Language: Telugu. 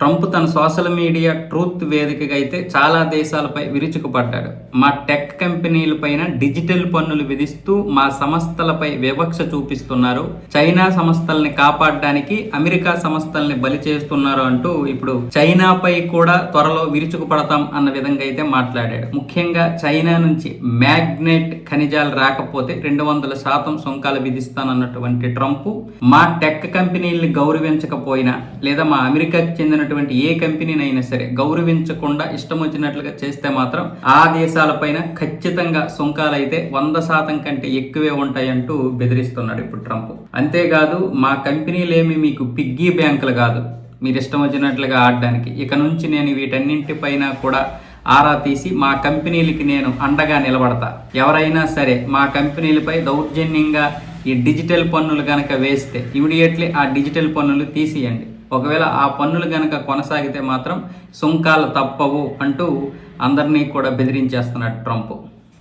ట్రంప్ తన సోషల్ మీడియా ట్రూత్ వేదికగా అయితే చాలా దేశాలపై విరుచుకుపడ్డాడు. మా టెక్ కంపెనీలపైన డిజిటల్ పన్నులు విధిస్తూ మా సంస్థలపై వివక్ష చూపిస్తున్నారు. చైనా సంస్థల్ని కాపాడడానికి అమెరికా సంస్థల్ని బలి చేస్తున్నారు అంటూ ఇప్పుడు చైనాపై కూడా త్వరలో విరుచుకుపడతాం అన్న విధంగా అయితే మాట్లాడాడు. ముఖ్యంగా చైనా నుంచి మ్యాగ్నెట్ ఖనిజాలు రాకపోతే రెండు వందల శాతం సుంకాలు విధిస్తానన్నటువంటి ట్రంప్ మా టెక్ కంపెనీల్ని గౌరవించకపోయినా లేదా మా అమెరికాకి చెందిన వచ్చినటువంటి ఏ కంపెనీనైనా సరే గౌరవించకుండా ఇష్టం వచ్చినట్లుగా చేస్తే మాత్రం ఆ దేశాలపైన ఖచ్చితంగా సుంకాలు అయితే వంద శాతం కంటే ఎక్కువే ఉంటాయంటూ బెదిరిస్తున్నాడు ఇప్పుడు ట్రంప్. అంతేకాదు మా కంపెనీలేమి మీకు పిగ్గీ బ్యాంకులు కాదు. మీరు ఇష్టం వచ్చినట్లుగా ఆడడానికి. ఇక నుంచి నేను వీటన్నింటిపైన కూడా ఆరా తీసి మా కంపెనీలకి నేను అండగా నిలబడతా. ఎవరైనా సరే మా కంపెనీలపై దౌర్జన్యంగా ఈ డిజిటల్ పన్నులు కనుక వేస్తే ఇమీడియట్లీ ఆ డిజిటల్ పన్నులు తీసియండి. ఒకవేళ ఆ పన్నులు కనుక కొనసాగితే మాత్రం సుంకాలు తప్పవు అంటూ అందరినీ కూడా బెదిరించేస్తున్నాడు ట్రంప్.